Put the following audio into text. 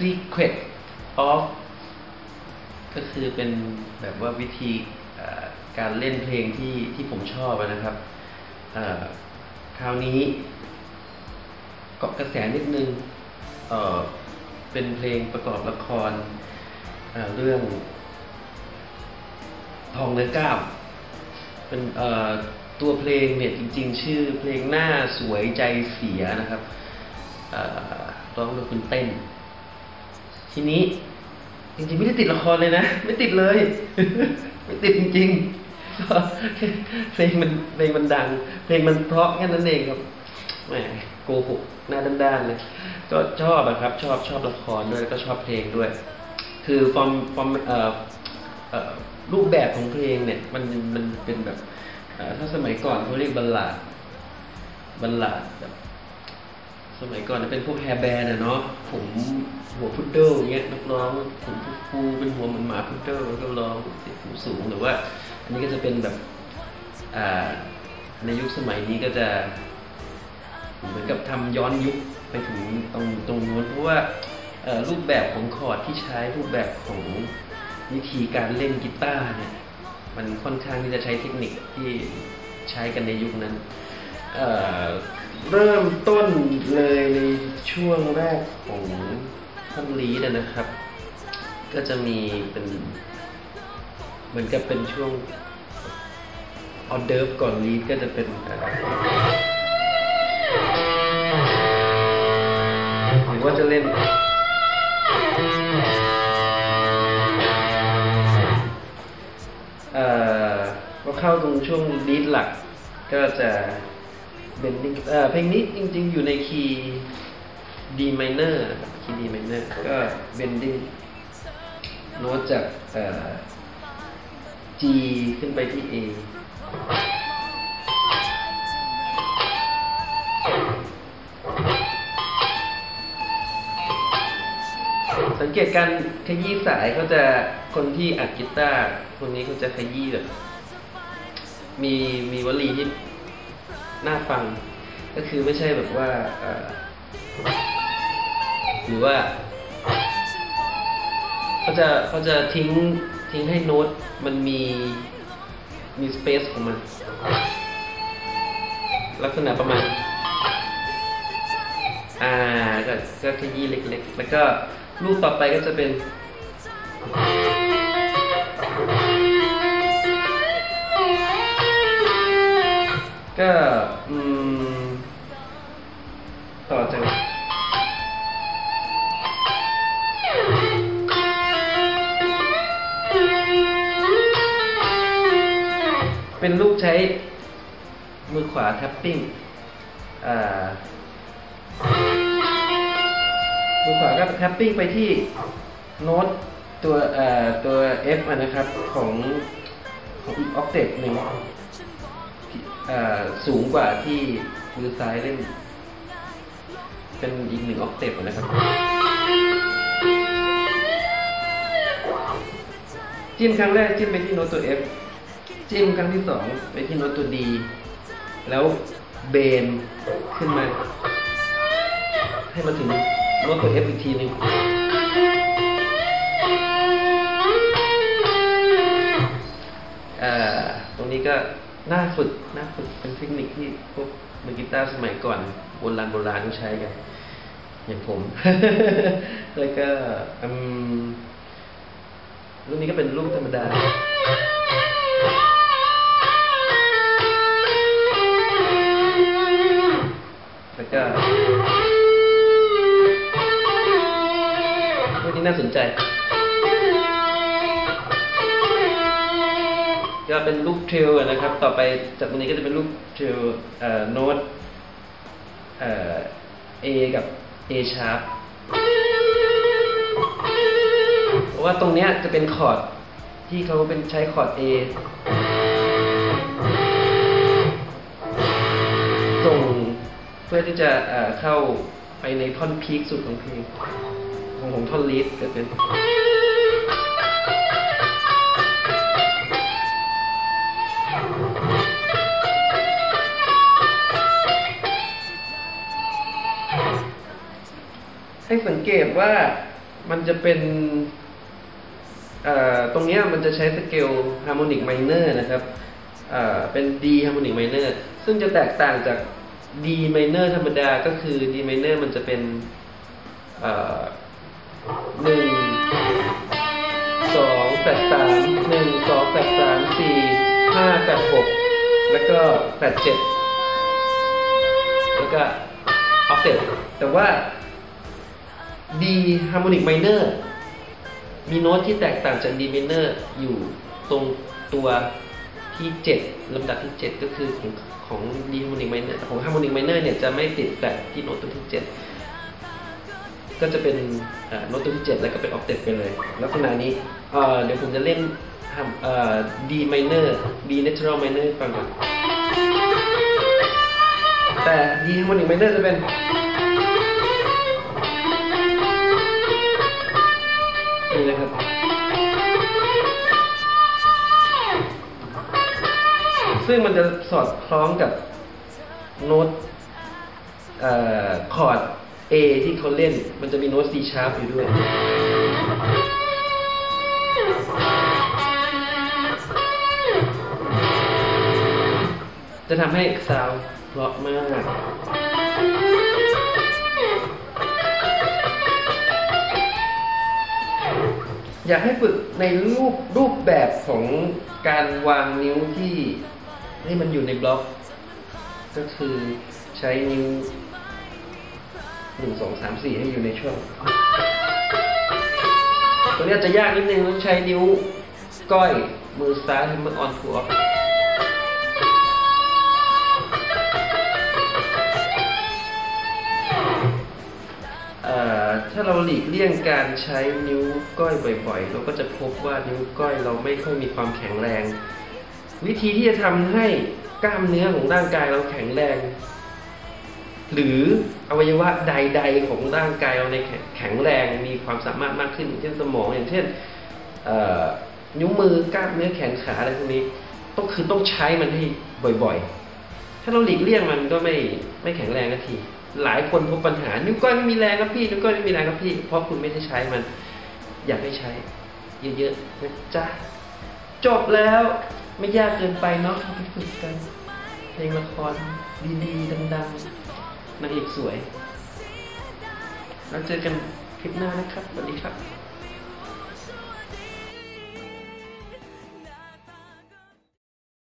Secret of ก็คือเป็นแบบว่าวิธีการเล่นเพลงที่ที่ผมชอบนะครับคราวนี้เกาะกระแสนิดนึงเเป็นเพลงประกอบละครเเรื่องทองเนื้อก้าวเป็นตัวเพลงเนี่ยจริง ๆ ชื่อเพลงหน้าสวยใจเสียนะครับร้องโดยคุณเต้น ทีนี้จริงๆไม่ได้ติดละครเลยนะไม่ติดเลย ไม่ติดจริงๆเพลงมันเพลงมันดัง เพลงมันเพราะแค่นั้นเองครับแหมโกหกหน้าด้านๆเลยก็ชอบอะครับ ชอบชอบละครด้วยแล้วก็ชอบเพลงด้วย คือฟอร์มฟอร์มเอ่อเอ่อรูปแบบของเพลงเนี่ย มันมันเป็นแบบถ้าสมัยก่อนเขาเรียกบัลลาดบัลลาดแบบ สมัยก่อนเป็นพวกแฮร์แบนด์อะเนาะผม หัวพุดเดิลอย่างเงี้ยนักร้องผมฟูเป็นหัวเหมือนหมาพุดเดิลแล้วก็ร้องเสียงสูงหรือว่า อันนี้ก็จะเป็นแบบในยุคสมัยนี้ก็จะ เหมือนกับทำย้อนยุคไปถึงตรงตรงนู้นเพราะว่ารูปแบบของคอร์ดที่ใช้รูปแบบของวิธีการเล่นกีตาร์เนี่ยมันค่อนข้างที่จะใช้เทคนิคที่ใช้กันในยุคนั้นเเริ่มต้นเลยในช่วงแรกของ ท่อนลีดนะครับ ก็จะมีเป็น เหมือนกับเป็นช่วงออเดิร์ฟก่อนลีดก็จะเป็นหรือว่าจะเล่นเอ่อพอเข้าตรงช่วงลีดหลัก ก็จะเบนเอ่อเพลงนี้จริงๆอยู่ในคีย์ D minor นะครับคีย์ D minor ก็เบนดิ้งโน้ตจากเอ่อ G ขึ้นไปที่ A สังเกตการขยี้สายเขาจะคนที่อัดกีตาร์คนนี้เขาจะขยี้แบบมีมีวลีที่น่าฟัง ก็คือไม่ใช่แบบว่าเอ่อ หรือว่าเขาจะเขาจะทิ้งทิ้งให้โน้ตมันมีมีสเปซของมัน ลักษณะประมาณ อ่าก็ก็ขยี้เล็กๆ แล้วก็รูปต่อไปก็จะเป็น ก็อืม เป็นลูกใช้มือขวาแท็ปปิ้งอ่ามือขวาก็แท็ปปิ้งไปที่โน้ตตัวอ่อตัว F นะครับของของอีกออกเทปหนึ่งอ่อสูงกว่าที่มือซ้ายเล่น เป็นอีกหนึ่งออกเทปนะครับ จิ้มครั้งแรกจิ้มไปที่โน้ตตัว F จิ้มครั้งที่สองไปที่โน้ตตัว D แล้วเบนขึ้นมา ให้มาถึงโน้ตตัว F อีกทีหนึงเอ่อตรงนี้ก็น่าฝึกน่าฝึกเป็นเทคนิคที่พวกมือกีตาร์สมัยก่อนโบราณโบราณเขาใช้กัน อย่างผม แล้วก็อืมรุ่นนี้ก็เป็นลูกธรรมดา นี้น่าสนใจก็เป็นลูกเทรลนะครับ ต่อไปจากตรงนี้ก็จะเป็นลูกเทรลโน้ตเอกับ A sharp เพราะว่าตรงเนี้ยจะเป็นคอร์ดที่เขาเป็นใช้คอร์ด A ส่งเพื่อที่จะเอ่อเข้าไปในท่อนพีคสุดของเพลง ของผมท่อนลีดเกิดเป็นให้สังเกตว่ามันจะเป็นตรงนี้มันจะใช้สเกลฮาร์โมนิกไมเนอร์นะครับเป็น D ฮาร์โมนิกไมเนอร์ซึ่งจะแตกต่างจาก D ไมเนอร์ธรรมดาก็คือ D ไมเนอร์มันจะเป็น หนึ่งสองแปดสามหนึ่งสองแปดสามสี่ห้าแปดหกแล้วก็แปดเจ็ดแล้วก็ออฟเซตแต่ว่า D harmonic minor มีโน้ตที่แตกต่างจาก D minor อร์อยู่ตรงตัวที่ 7ลำดับที่ 7 ก็คือของของ D harmonic minor ของ harmonic minor เนี่ยจะไม่ติดแตะที่โน้ตตัวที่ 7 ก็จะเป็นโน้ตตัวที่ 7 แล้วก็เป็นออกเต t ไปเลย ลักษณะนี้เดี๋ยวผมจะเล่นทำเอ่อ D minor D natural minor ให้ฟังก่อนแต่ D harmonic minor จะเป็นนี่นะครับซึ่งมันจะสอดคล้องกับโน้ตคอร์ด A ที่เขาเล่นมันจะมีโน้ต C sharp อยู่ด้วย จะทำให้ซาวเพราะมากอยากให้ฝึกในรูปรูปแบบของการวางนิ้วที่ให้มันอยู่ในบล็อก ก็คือใช้นิ้ว หนึ่งสองสามสี่ให้อยู่ในช่วงตัวนี้จะยากนิดนึงต้องใช้นิ้วก้อยมือซ้ายให้มันออนทัวร์เอ่อถ้าเราหลีกเลี่ยงการใช้นิ้วก้อยบ่อยๆ เราก็จะพบว่านิ้วก้อยเราไม่ค่อยมีความแข็งแรง วิธีที่จะทำให้กล้ามเนื้อของร่างกายเราแข็งแรง หรืออวัยวะใด ๆ ของร่างกายเราในแข็งแรงมีความสามารถมากขึ้นอย่างเช่นสมองอย่างเช่นนิ้วมือกล้ามเนื้อแขนขาอะไรพวกนี้ต้องคือต้องใช้มันให้บ่อยๆ ถ้าเราหลีกเลี่ยงมันก็ไม่ไม่แข็งแรงนาที หลายคนพบปัญหา นิ้วก้อยไม่มีแรงครับพี่ นิ้วก้อยไม่มีแรงครับพี่ เพราะคุณไม่ได้ใช้มัน อยากให้ใช้ เยอะๆนะจ๊ะจบแล้วไม่ยากเกินไปเนาะเอาไปฝึกกันเพลงละครดีๆดังๆ นางเอกสวย แล้วเจอกันคลิปหน้านะครับ สวัสดีครับ